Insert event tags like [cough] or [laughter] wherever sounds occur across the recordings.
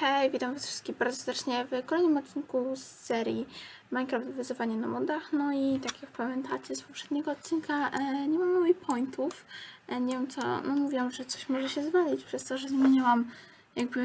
Hej, witam was wszystkich bardzo serdecznie w kolejnym odcinku z serii Minecraft Wyzywanie na modach. No i tak jak pamiętacie z poprzedniego odcinka, e, nie mam waypointów. E, nie wiem co, no mówiłam, że coś może się zwalić przez to, że zmieniłam jakby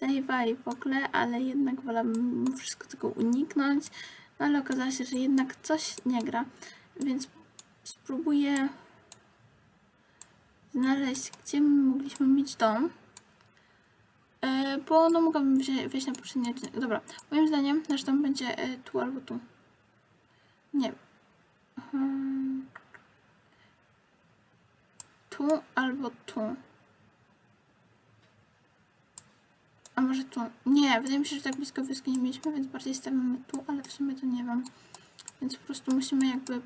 save'a i w ogóle, ale jednak wolałabym wszystko tego uniknąć. No ale okazało się, że jednak coś nie gra, więc spróbuję znaleźć, gdzie my mogliśmy mieć dom. Bo no mogłabym wejść na poprzedni odcinek. Dobra, moim zdaniem nasz dom będzie e, tu albo tu. Nie. Hmm. Tu albo tu. A może tu? Nie, wydaje mi się, że tak blisko wioski nie mieliśmy, więc bardziej stawiamy tu, ale w sumie to nie wiem. Więc po prostu musimy jakby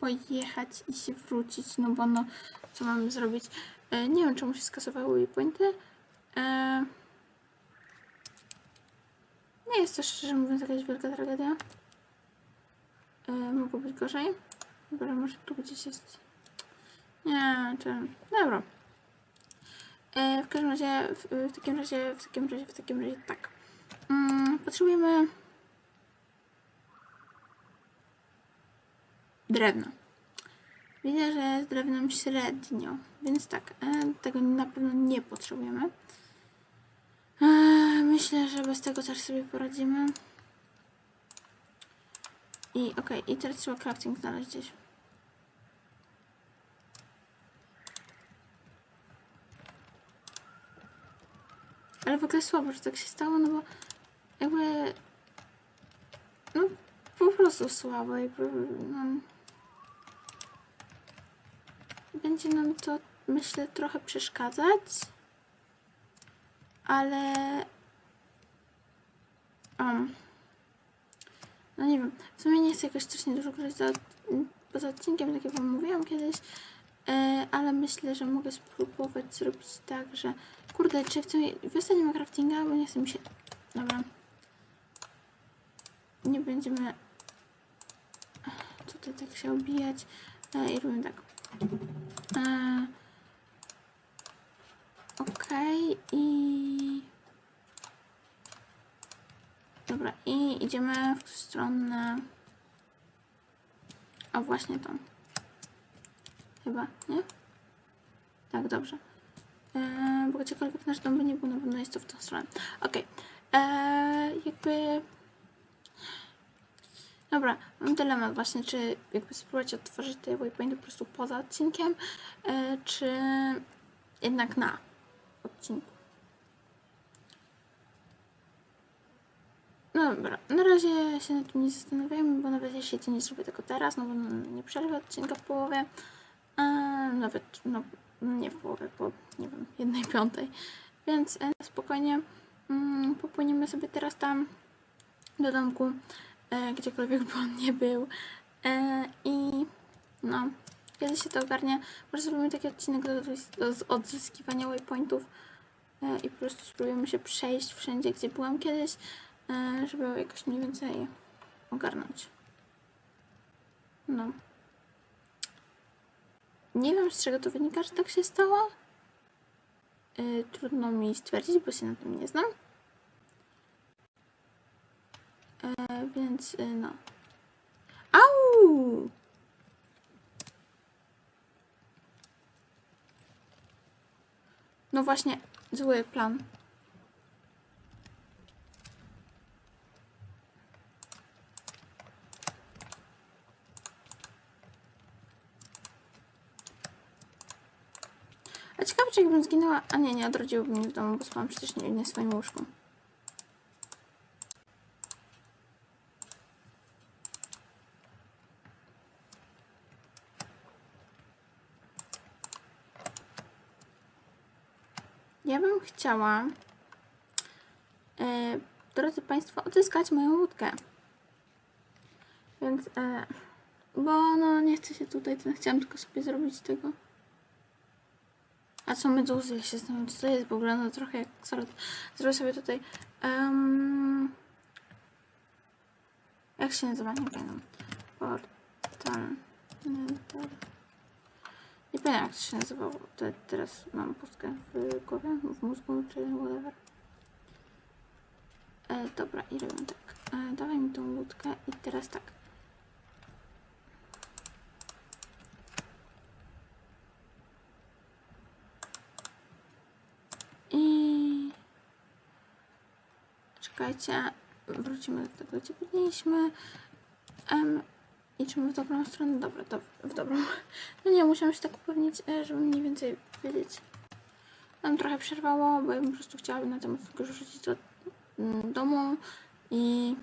pojechać i się wrócić, no bo no, co mamy zrobić? E, nie wiem, czemu się skasowały waypointy. E, nie jest to szczerze mówiąc jakaś wielka tragedia. E, mogło być gorzej. Dobra, może tu gdzieś jest. Nie, czy... Dobra. E, w każdym razie, w, w takim razie, w takim razie, w takim razie tak. Mm, potrzebujemy drewna. Widzę, że z drewnem średnio, więc tak, e, tego na pewno nie potrzebujemy. Myślę, że bez tego też sobie poradzimy. I okej, i teraz trzeba crafting znaleźć gdzieś. Ale w ogóle słabo, że tak się stało, no bo jakby no po prostu słabo, jakby no, będzie nam to myślę trochę przeszkadzać, ale um, no nie wiem, w sumie nie chcę jakoś strasznie dużo grać za, poza odcinkiem, tak jak wam mówiłam kiedyś, e, ale myślę, że mogę spróbować zrobić tak, że kurde, czy w sumie wiosna nie ma craftinga, bo nie chcę mi się, dobra, nie będziemy tutaj tak się obijać? E, i robimy tak. E, Okej i dobra i idziemy w stronę a właśnie tą chyba, nie? Tak, dobrze e, bo gdziekolwiek nasz dom by nie był, na pewno jest to w tą stronę okej e, jakby Dobra, mam dylemat właśnie, czy jakby spróbować otworzyć te waypointy po prostu poza odcinkiem, e, czy jednak na odcinku. Dobra, na razie się nad tym nie zastanawiamy, bo nawet jeśli to nie zrobię tego teraz, no bo nie przerwę odcinka w połowie, e, nawet no, nie w połowie, po nie wiem, jednej piątej, więc e, spokojnie mm, popłyniemy sobie teraz tam do domku e, gdziekolwiek by on nie był. E, I no, kiedy się to ogarnie, może zrobimy taki odcinek do, do, odzyskiwania waypointów i po prostu spróbujemy się przejść wszędzie, gdzie byłam kiedyś, żeby jakoś mniej więcej ogarnąć. No. Nie wiem, z czego to wynika, że tak się stało. E, trudno mi stwierdzić, bo się na tym nie znam. E, więc no. Au! No właśnie, zły plan. A ciekawe, czy jakbym zginęła... A nie, nie odrodziłbym mnie w domu, bo spałam przecież nie, nie swoim łóżku. Ja bym chciała, e, drodzy Państwo, odzyskać moją łódkę. Więc, e, bo no nie chcę się tutaj, chciałam tylko sobie zrobić tego. A co meduzy? Ja się zastanawiam, co to jest ogóle, no trochę jak salad. Zrobię sobie tutaj, em, jak się nazywa, nie pamiętam. Portal. Nether. Nie pamiętam jak to się nazywało. Te, teraz mam pustkę w głowie, w mózgu, czy whatever. E, dobra, i robię tak. E, dawaj mi tą łódkę i teraz tak. Czekajcie, wrócimy do tego, gdzie byliśmy. Em, Idziemy w dobrą stronę. Dobra, to w dobrą. No nie, musiałam się tak upewnić, e, żeby mniej więcej wiedzieć. Tam trochę przerwało, bo ja po prostu chciała na temat tego rzucić do mm, domu i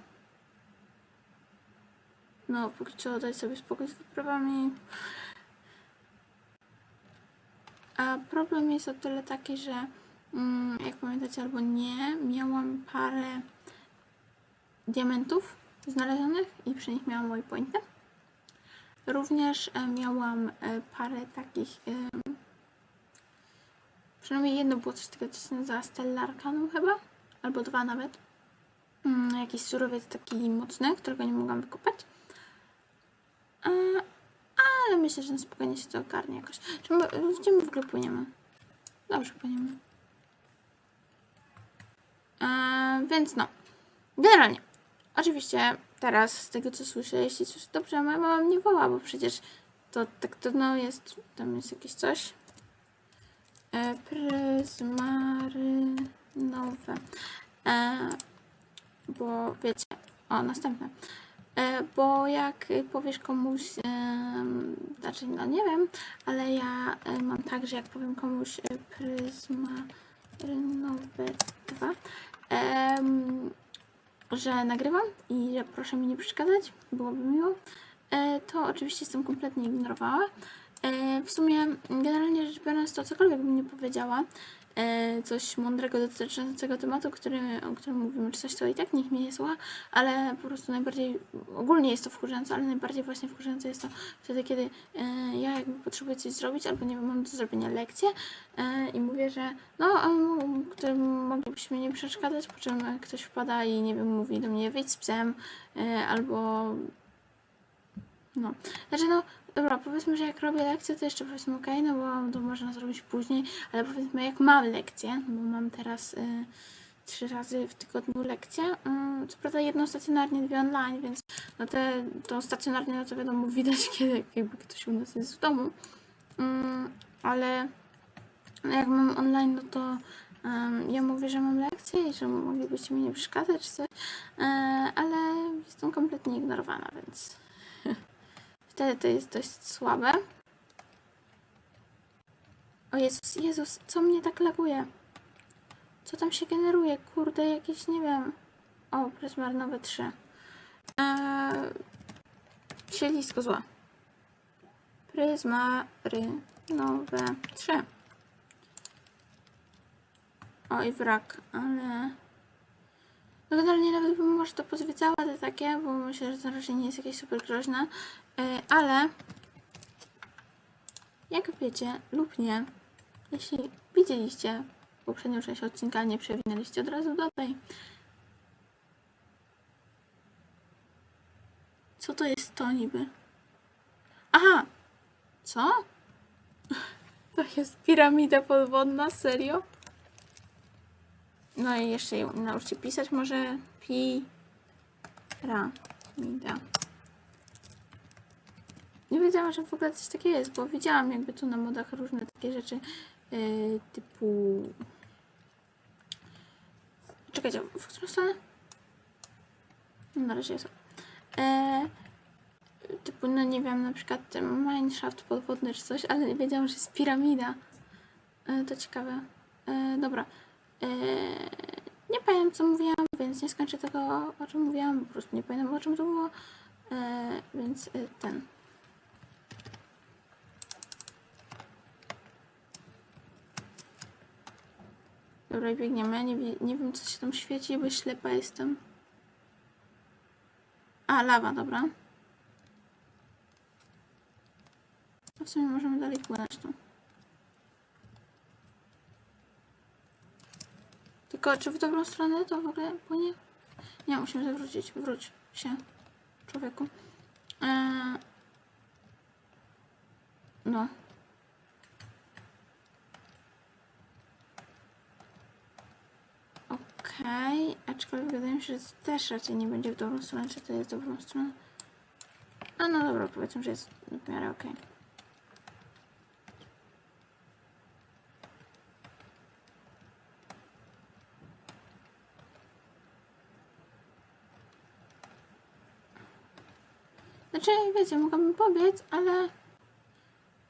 no, póki co dać sobie spokój z wyprawami. A problem jest o tyle taki, że jak pamiętacie albo nie, miałam parę diamentów znalezionych i przy nich miałam moje pointy. Również e, miałam e, parę takich. Przynajmniej jedno było coś takiego, co się nazywa Arcanum chyba, albo dwa nawet. Mm, Jakiś surowiec taki mocny, którego nie mogłam wykopać. E, Ale myślę, że na spokojnie się to ogarnie jakoś. Czy gdzie my w ogóle płyniemy? Dobrze płyniemy. E, Więc no, generalnie. Oczywiście teraz z tego co słyszę, jeśli słyszę dobrze, moja mama mnie woła, bo przecież to tak trudno jest, tam jest jakieś coś. E, Pryzmarynowe. E, bo wiecie, o następne. E, bo jak powiesz komuś, e, znaczy no nie wiem, ale ja e, mam tak, że jak powiem komuś e, pryzmarynowe 2, em, że nagrywam i że proszę mi nie przeszkadzać, byłoby miło, e, to oczywiście jestem kompletnie ignorowała. E, W sumie, generalnie rzecz biorąc, to cokolwiek bym nie powiedziała, coś mądrego dotyczącego tematu, który, o którym mówimy, czy coś, to i tak nikt mnie nie słucha, ale po prostu najbardziej, ogólnie jest to wkurzające, ale najbardziej właśnie wkurzające jest to wtedy, kiedy e, ja jakby potrzebuję coś zrobić, albo nie wiem, mam do zrobienia lekcję e, i mówię, że no, którym moglibyśmy nie przeszkadzać, po czym e, ktoś wpada i nie wiem, mówi do mnie wyjdź z psem, e, albo no, znaczy no, dobra, powiedzmy, że jak robię lekcję, to jeszcze powiedzmy okej, no bo to można zrobić później, ale powiedzmy jak mam lekcję, bo mam teraz y, trzy razy w tygodniu lekcję, y, co prawda jedną stacjonarnie, dwie online, więc no te, to stacjonarnie, no to wiadomo, widać [laughs] kiedy jakby ktoś u nas jest w domu, Mm, ale jak mam online, no to ja mówię, że mam lekcję i że moglibyście mi nie przeszkadzać czy coś, e, ale jestem kompletnie ignorowana, więc wtedy to jest dość słabe. O Jezus, Jezus, co mnie tak laguje? Co tam się generuje? Kurde, jakieś, nie wiem. O, pryzmarnowe 3. Eee, siedlisko zła. Pryzmarynowe 3. Oj, wrak, ale... No generalnie nawet bym może to pozwiedzała te takie, bo myślę, że zarażenie nie jest jakieś super groźne. E, ale... Jak wiecie lub nie, jeśli widzieliście poprzednią część odcinka, nie przewinęliście od razu do tej. Co to jest to niby? Aha! Co? [laughs] To jest piramida podwodna, serio? No i jeszcze nauczcie pisać może piramida. Nie wiedziałam, że w ogóle coś takiego jest, bo widziałam jakby tu na modach różne takie rzeczy yy, typu... Czekajcie, w którą stronę? No, na razie jest. E, typu, no nie wiem, na przykład mineshaft podwodny czy coś, ale nie wiedziałam, że jest piramida. E, to ciekawe. E, dobra. Nie pamiętam, co mówiłam, więc nie skończę tego, o czym mówiłam. Po prostu nie pamiętam, o czym to było. Więc ten. Dobra, biegniemy. Nie, wie- nie wiem, co się tam świeci, bo ślepa jestem. A, lawa, dobra. A w sumie możemy dalej płynąć tu. Tylko, czy w dobrą stronę to w ogóle płynie? Nie, musimy zawrócić. Wróć się, człowieku. Eee... No. Aczkolwiek wydaje mi się, że też raczej nie będzie w dobrą stronę, czy to jest w dobrą stronę. A no dobra, powiedzmy, że jest w miarę okej. Znaczy, wiecie, mogłabym pobiec, ale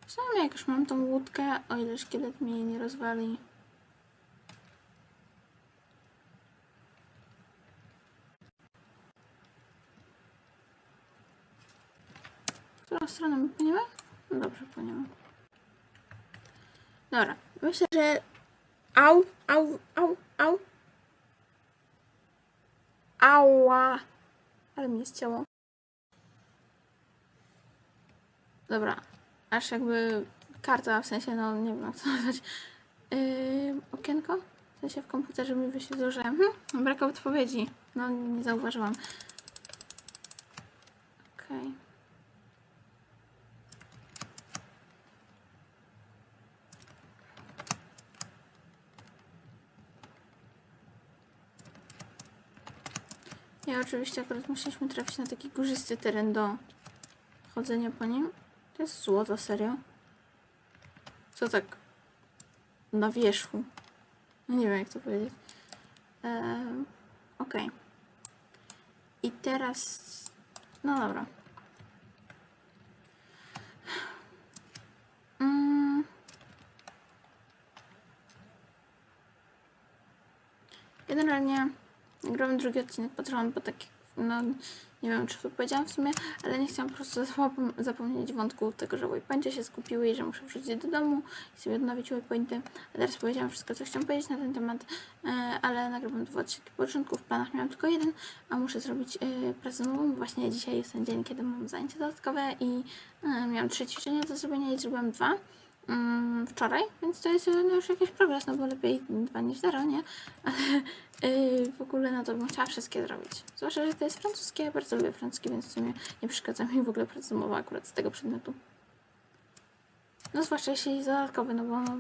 w sumie jak już mam tą łódkę, o ile szkielet jej nie rozwali. Którą stronę my płyniemy? No dobrze, płyniemy. Dobra, myślę, że... Au, au, au, au. Ała. Ale mnie ścięło. Dobra, aż jakby karta, w sensie, no nie wiem jak to nazwać. Yy, okienko? W sensie w komputerze mi wyświetliło, że hmm, brak odpowiedzi. No, nie zauważyłam. Okej. Ja oczywiście akurat musieliśmy trafić na taki górzysty teren do chodzenia po nim. To jest złoto, serio? Co tak na wierzchu? No nie wiem jak to powiedzieć. Eee, Okej. I teraz... No dobra. Mm. Generalnie nagrałem drugi odcinek Patreon, bo tak no nie wiem czy to powiedziałam w sumie, ale nie chciałam po prostu zapom- zapomnieć wątku tego, że waypointy się skupiły i że muszę wrócić do domu i sobie odnowić waypointy. A teraz powiedziałam wszystko, co chciałam powiedzieć na ten temat, e, ale nagrywam dwa odcinki po początku, w planach miałam tylko jeden, a muszę zrobić e, pracę bo właśnie dzisiaj jest ten dzień, kiedy mam zajęcia dodatkowe i e, miałam trzy ćwiczenia do zrobienia i zrobiłam dwa mm, wczoraj, więc to jest no, już jakiś progres, no bo lepiej dwa niż zero, nie? [laughs] Ale yy, w ogóle na to bym chciała wszystkie zrobić. Zwłaszcza, że to jest francuskie, ja bardzo lubię francuski, więc w sumie nie przeszkadza mi w ogóle praca domowa akurat z tego przedmiotu. No zwłaszcza jeśli jest dodatkowy, no bo no,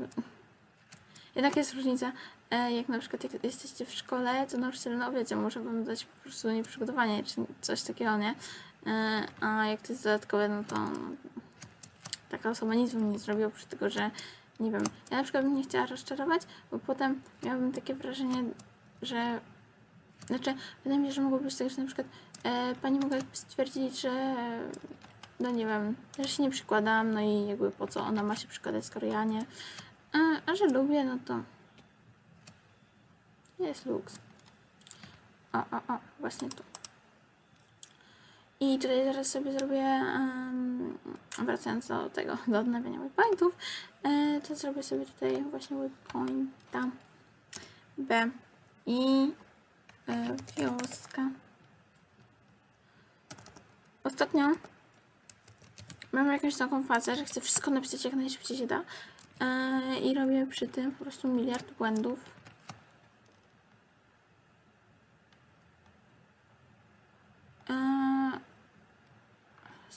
jednak jest różnica, e, jak na przykład jak jesteście w szkole, to nauczyciel, no wiecie, może wam dać po prostu nieprzygotowanie, czy coś takiego, nie? E, a jak to jest dodatkowe, no to no, taka osoba nic bym nie zrobiła, oprócz tego, że nie wiem, ja na przykład bym nie chciała rozczarować, bo potem miałabym takie wrażenie, że znaczy, wydaje mi się, że mogło być tak, że na przykład e, pani mogłaby stwierdzić, że no nie wiem, że się nie przykładam, no i jakby po co ona ma się przykładać, skoro ja nie. A, a że lubię, no to jest luks. O, o, o, właśnie tu. I tutaj zaraz sobie zrobię, wracając do tego, do odnawiania waypointów, e, to zrobię sobie tutaj właśnie waypointa B i e, wioska. Ostatnio mam jakąś taką fazę, że chcę wszystko napisać jak najszybciej się da e, i robię przy tym po prostu miliard błędów.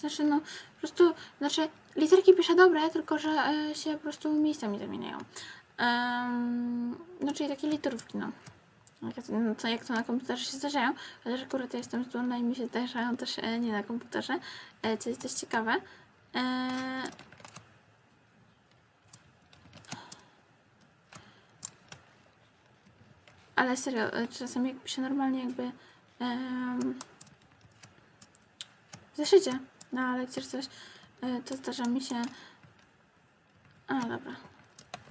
Znaczy, no, po prostu, znaczy, literki piszę dobre, tylko że e, się po prostu miejscami zamieniają. Um, no, czyli takie literówki, no. Jak, no to, jak to na komputerze się zdarzają, chociaż akurat ja jestem zdolna i mi się zdarzają też e, nie na komputerze, e, co jest też ciekawe. E, ale serio, e, czasami jak piszę normalnie jakby em, w zeszycie na lekcji czy coś, e, to zdarza mi się... A, dobra.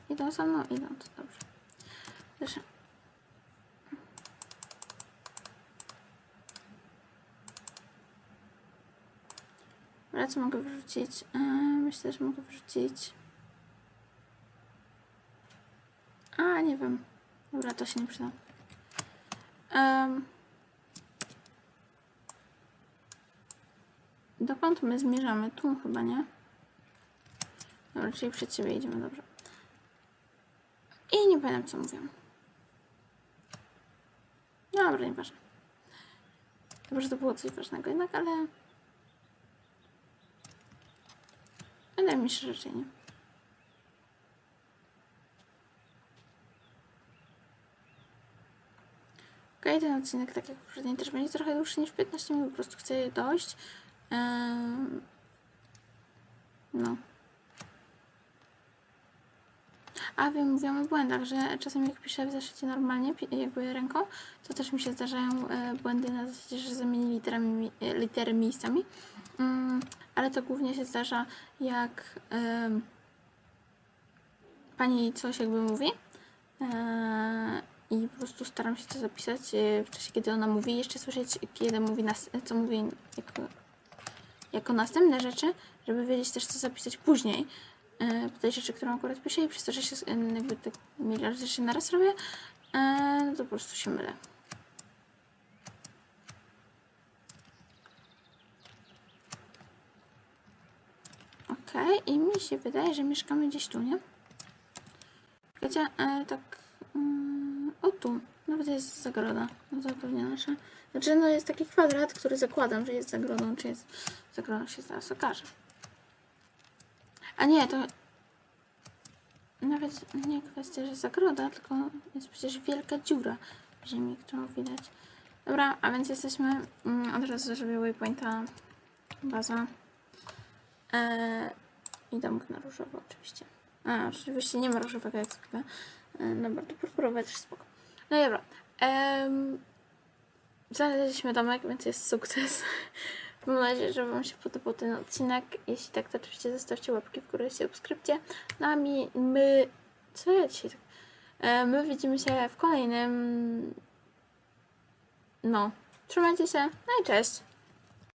Idą za mną? Idą, to dobrze. Dobra, co mogę wrzucić? E, myślę, że mogę wrzucić... A, nie wiem. Dobra, to się nie przyda. Um, dokąd my zmierzamy? Tu chyba, nie? Dobra, czyli przed siebie idziemy, dobrze. I nie pamiętam, co mówiłam. Dobra, nieważne. Chyba, że to było coś ważnego jednak, ale... Wydaje mi się, że nie. Okej, ten odcinek, tak jak poprzedni, też będzie trochę dłuższy niż 15 minut, po prostu chcę dojść. No. A wiem, mówiłam o błędach, że czasem jak piszę w zeszycie normalnie, jakby ręką, to też mi się zdarzają e, błędy na zasadzie, że zamieni literami, mi- litery miejscami. Mm, ale to głównie się zdarza, jak pani coś jakby mówi. E, I po prostu staram się to zapisać e, w czasie, kiedy ona mówi, jeszcze słyszeć, kiedy mówi, co mówi jako, jako następne rzeczy, żeby wiedzieć też, co zapisać później e, po tej rzeczy, którą akurat piszę i przez to, że się e, jakby tak miliard rzeczy naraz robię, e, no to po prostu się mylę. Okej, i mi się wydaje, że mieszkamy gdzieś tu, nie? Wiecie, e, tak mm, o tu, nawet jest zagroda, no to pewnie nasza. Znaczy, no jest taki kwadrat, który zakładam, że jest zagrodą, czy jest zagrodą, się zaraz okaże. A nie, to nawet nie kwestia, że zagroda, tylko jest przecież wielka dziura w ziemi, którą widać. Dobra, a więc jesteśmy, mm, od razu zrobię waypointa, baza e, i domek na różowo oczywiście. A, oczywiście nie ma różowego jak zwykle. E, Dobra, to purpurowe też spoko. No dobra. Em, znaleźliśmy domek, więc jest sukces. [laughs] Mam nadzieję, że Wam się podobał ten odcinek. Jeśli tak, to oczywiście zostawcie łapki w górę i subskrypcję. No a mi, my... Co ja dzisiaj tak... E, my widzimy się w kolejnym... No. Trzymajcie się. No i cześć.